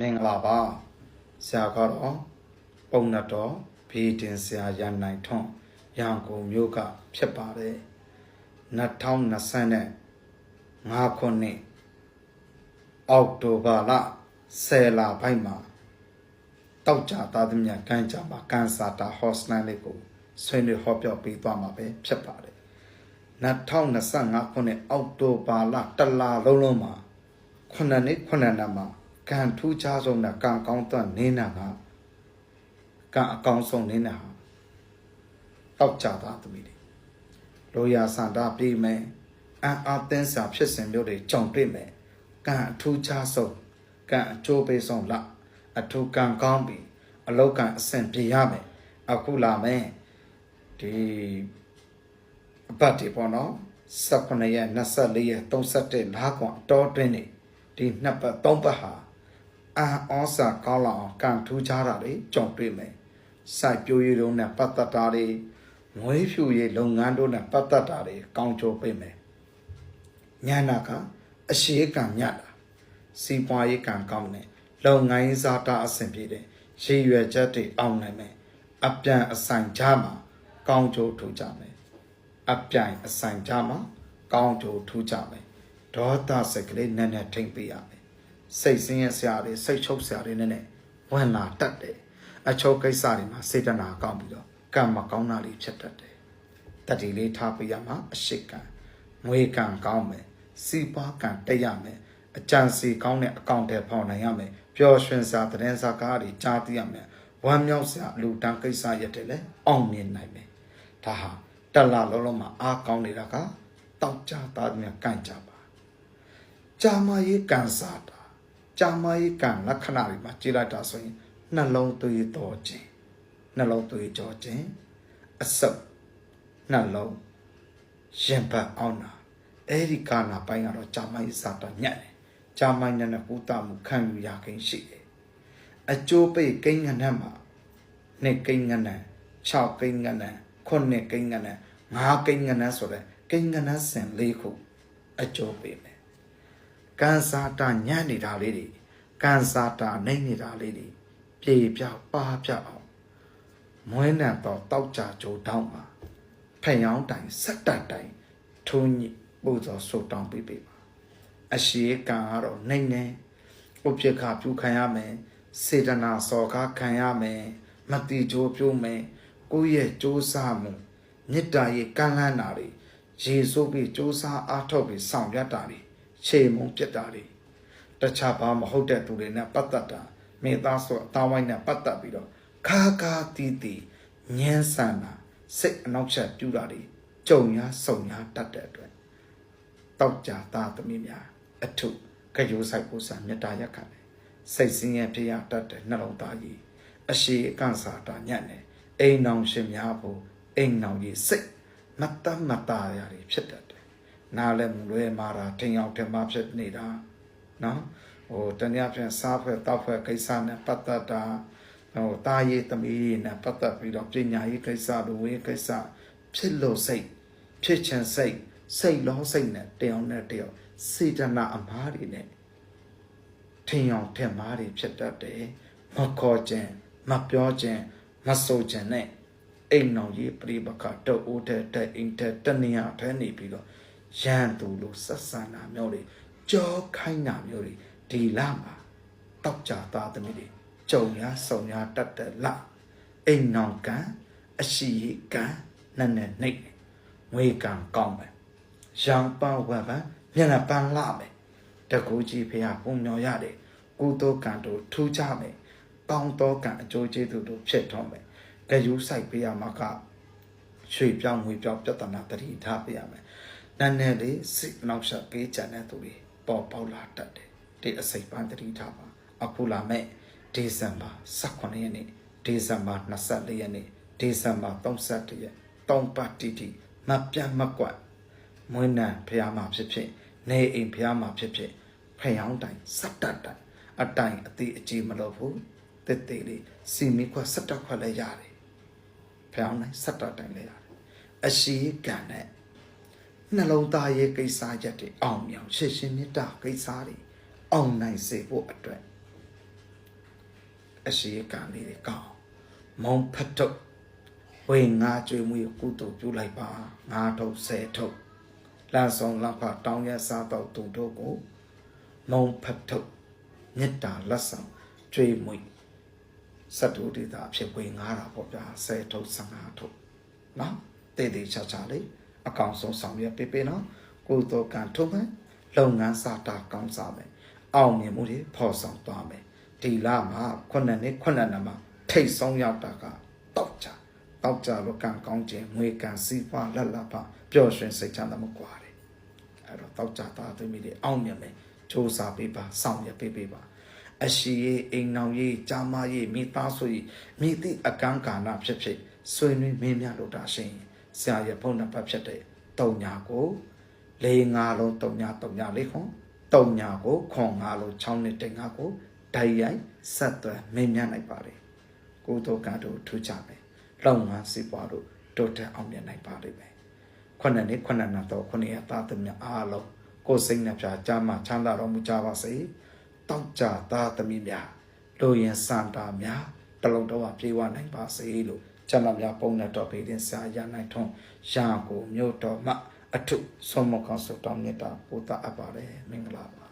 မင်္ဂလာပါဆရာကတော့ပုံနတော်ဖေးတင်ဆရာရန်နိုင်ထွန်းရန်ကုန်မြို့ကဖြစ်ပါတယ်2020နဲ့5ခုနှစ်အောက်တိုဘာလ10လပိုင်းမှာတောက်ကြသားသမီးကန်ကြမှာကန်စာတာဟော့စလန်လေးကိုဆွေးနွေးဟောပြောပေးသွားမှာပဲဖြစ်ပါတယ်2025ခုနှစ်အောက်တိုဘာလတလလုံးလုံးမှာခုနှစ်နှစ်ခုနှစ်နှစ်မှာ ကံထူးခြားဆုံးနဲ့ကံကောင်းတဲ့နင်းနာကကံအကောင်းဆုံးနင်းနာဟာတောက်ကြသားသမီးတွေလိုရာစန္ဒပြေးမယ်အံအားသင်းစာဖြစ်စဉ်မျိုးတွေကြုံတွေ့မယ်ကံအထူးခြားဆုံးကံအကျိုးပေးဆုံးလားအထူးကံကောင်းပြီအလောက်ကံအဆင်ပြေရမယ်အခုလာမယ်ဒီအပတ်ဒီပေါ့နော်18ရက်24ရက်31လကွန်အတော်တွင်းနေဒီနှစ်ပတ်သုံးပတ်ဟာ အာဩစာကောင်းလာအောင်ကံထူးခြားတာတွေကြုံတွေ့မယ်စိုက်ပျိုးရေးလုံးနဲ့ပတ်သက်တာတွေငွေဖြူရေးလုပ်ငန်းတို့နဲ့ပတ်သက်တာတွေကောင်းချိုးပေးမယ်ညာနာကအရှိကံညတာစီးပွားရေးကံကောင်းတယ်လုပ်ငန်းရေးစားတာအဆင်ပြေတယ်ရည်ရွယ်ချက်တွေအောင်နိုင်မယ်အပြန်အဆိုင်ကြမှာကောင်းချိုးထူကြမယ်အပြိုင်အဆိုင်ကြမှာကောင်းချိုးထူကြမယ်ဒေါသစိတ်ကလေးနည်းနည်းထိမ့်ပေးရမယ် စိတ်ဆင်းရဲစရာတွေစိတ်ချုပ်စရာတွေနည်းနည်းဝင်လာတတ်တယ်အချုပ်ကိစ္စတွေမှာစေတနာကောင်းပြီးတော့ကံမကောင်းတာတွေဖြစ်တတ်တယ်တတိလေးထားပေးရမှာအရှိကံငွေကံကောင်းမယ်စီးပွားကံတက်ရမယ်အကြံစီကောင်းတဲ့အကောင့်တွေဖော်နိုင်ရမယ်ပျော်ရွှင်စရာသတင်းစကားတွေကြားသိရမယ်ဝမ်းမြောက်စရာအလူတန်းကိစ္စရက်တွေလည်းအောင်မြင်နိုင်မယ်ဒါဟာတလလုံးလုံးမှာအားကောင်းနေတာကတောက်ကြသားများကန့်ကြပါကြာမရေးကံစားတာ ကြာမရေးကံလက္ခဏာတွေမှာကြည်လိုက်တာဆိုရင်နှလုံးသွေးတော်ခြင်းနှလုံးသွေးကြောခြင်းအဆုပ်နှလုံးရင်ပတ်အောင်တာအဲ့ဒီကာနာပိုင်းကတော့ကြာမရေးစားတာညက်တယ်ကြာမရေးနဲ့ကုသမှုခံယူရခင်ရှိတယ်အကျိုးပိတ်ကိန်းငနဲ့မှာနှစ်ကိန်းငနဲ့6ကိန်းငနဲ့9ကိန်းငနဲ့5ကိန်းငနဲ့ဆိုတဲ့ကိန်းငနဲ့စင်၄ခုအကျိုးပေးမယ် ကန်စာတာညံ့နေတာလေးတွေကန်စာတာနှိမ့်နေတာလေးတွေပြေပြပါပြအောင်မွေးနံတော့တောက်ကြကြိုတောင်းမှာဖျောင်းတိုင်ဆက်တက်တိုင်ထုံးညပို့သောဆိုတောင်းပေးပေးပါအရှိကံကတော့နှိမ့်နေဥပ္ပခပြုခံရမယ်စေတနာစော်ကားခံရမယ်မတိကြိုးပြုံးမယ်ကိုယ့်ရဲ့စူးစမ်းမှုမေတ္တာရဲ့ကမ်းလှမ်းတာတွေရေစိုးပြီးစူးစမ်းအားထုတ်ပြီးဆောင်ရွက်တာတွေ ခြေမုံပြတ်တာတွေတခြားဘာမဟုတ်တဲ့သူတွေနဲ့ပတ်သက်တာမိသားစုအသားဝိုင်းနဲ့ပတ်သက်ပြီးတော့ခါခါတီးတီးညှင်းဆန်တာစိတ်အနောက်ချက်ပြူတာတွေကြုံရဆုံရတတ်တဲ့အတွက်တောက်ကြသားသမီးများအထုကရိုးဆိုင်ပူစာမေတ္တာရက်ခံတယ်စိတ်စင်းရဲဖြစ်ရတတ်တဲ့နှလုံးသားကြီးအရှိအကန့်စာတာညံ့တယ်အိမ်အောင်ရှင်များဖို့အိမ်အောင်ကြီးစိတ်မတတ်မတာရတွေဖြစ်တတ်တယ် နားလည်းမလွဲမာတာထင်အောင်ထင်မှဖြစ်နေတာနော်ဟိုတနည်းအားဖြင့်စားဖွဲ့တောက်ဖွဲ့ကိစ္စနဲ့ပတ်သက်တာဟိုတာရေးသမီးရေးနဲ့ပတ်သက်ပြီးတော့ပညာရေးကိစ္စလူဝေးကိစ္စဖြစ်လို့စိတ်ဖြစ်ချင်စိတ်စိတ်လောစိတ်နဲ့တယောက်နဲ့တယောက်စေတနာအမားတွေနဲ့ထင်အောင်ထင်မှားတွေဖြစ်တတ်တယ်မခေါ်ခြင်းမပြောခြင်းမဆိုခြင်းနဲ့အိမ်တော်ကြီးပြိပခတုတ်ဦးတဲ့တဲ့အိမ်တဲ့တနေရာထဲနေပြီးတော့ ရန်သူလို့ဆက်ဆံတာမျိုးတွေကြောခိုင်းတာမျိုးတွေဒီလမှာတောက်ကြသားသမီးတွေကြုံရဆုံရတတ်တဲ့လအိမ်နောင်ကံအရှိကံနဲ့နဲ့နှိတ်ငွေကံကောင်းမယ်ရောင်ပန်းဝက်ပန်းမျက်နှာပန်းလှမယ်တကူကြီးဖေဟာပုံညော်ရတယ်ကုသိုလ်ကံတို့ထူးကြမယ်ကောင်းသောကံအကျိုးကျေးဇူးတို့ဖြစ်တော်မယ်ကြယူဆိုင်ပေးရမှာကရွှေပြောင်းငွေပြောင်းပြဿနာတတိထားပေးရမယ် နန်းနယ်လေးစိတ်နောက်ဆက်ပေးကြတဲ့သူတွေပေါ်ပေါက်လာတတ်တယ်ဒီအစိပ်ပန်းတတိထားပါအခုလာမဲ့ဒီဇင်ဘာ18ရက်နေ့ဒီဇင်ဘာ24ရက်နေ့ဒီဇင်ဘာ31ရက်တောင်းပတ်တီတီမပြတ်မကွက်မွေးနံဖျားမှာဖြစ်ဖြစ်နေအိမ်ဖျားမှာဖြစ်ဖြစ်ဖျောင်းတိုင်စက်တက်တိုင်အတိုင်အသေးအကြီးမလုပ်ဘူးတက်သေးလေးစီမီခွက်စက်တက်ခွက်လည်းရတယ်ဖျောင်းတိုင်စက်တက်တိုင်လည်းရတယ်အရှိကံနဲ့ နှလုံးသားရဲ့ကိစ္စရက်တွေအောင်မြောင်ရှင်းရှင်းမြတ်တာကိစ္စတွေအောင်နိုင်စေဖို့အတွက်အရှိကံလေးတွေကောင်းမုံဖတ်ထုတ်ဝေငါကြွေမှုရကုတုပြုလိုက်ပါငါထုတ်ဆယ်ထုတ်လမ်းဆောင်လမ်းဖတောင်းရစားတော့တုံတို့ကိုမုံဖတ်ထုတ်မေတ္တာလက်ဆောင်ကြွေမှုစတုဒိတာအဖြစ်ဝေငါတာပေါ့ဗျာဆယ်ထုတ်ဆငါထုတ်နော်တေးသေးချာချာလေး အကောင်ဆုံးဆောင်ရွက်ပေးပေးနော်ကိုယ်တော်ကံထုတ်မယ်လုပ်ငန်းစာတာကောင်းစားမယ်အောင်မြင်မှုတွေဖော်ဆောင်သွားမယ်ဒီလမှာခုနှစ်နှစ်ခုနှစ်နှစ်မှာထိတ်ဆုံးရောက်တာကတောက်ချတောက်ကြလို့ကံကောင်းခြင်းငွေကံစီးပွားလက်လက်ပါပျော်ရွှင်စိတ်ချမ်းသာမှုကွာတယ်အဲ့တော့တောက်ကြသားသမီးတွေအောင်မြင်မယ်စူးစမ်းပေးပါဆောင်ရွက်ပေးပေးပါအရှိရေးအိမ်နောင်ရေးကြာမရေးမိသားစုရေးမိသည့်အကန့်ကာဏဖြစ်ဖြစ်ဆွေးနွေးမင်းများလို့တာရှင် ဆရာရဲ့ဖုန်းနံပါတ်ဖြစ်တဲ့တုံညာကိုလေးငါလုံးတုံညာတုံညာလေးခွန်တုံညာကိုခွန်ငါလုံး6နှစ်တင်ငါကိုဓာတ်ရိုက်ဆက်သွယ်မင်းများနိုင်ပါတယ်ကိုယ်တော်ကတို့ထူးကြမယ်လောက်ငါစီပွားတို့တိုးတက်အောင်မြင်နိုင်ပါလိမ့်မယ်ခုနှစ်နှစ်ခုနှစ်နှစ်တော့ခုနှစ်ရသားသမီးအားလုံးကိုယ်စိတ်နှပြကြမှာချမ်းသာတော်မူကြပါစေတောက်ကြသားသမီးများလူရင်စန္တာများတလုံးတော့ပြေဝနိုင်ပါစေလို့ ကျမ်းမာများပုံနဲ့တော်ပေးတဲ့ဆရာရနိုင်ထွန်းရာကိုမြို့တော်မှအထုဆုံးမကောင်းဆုတောင်းမြတ်တာပို့တာအပ်ပါတယ်မင်္ဂလာပါ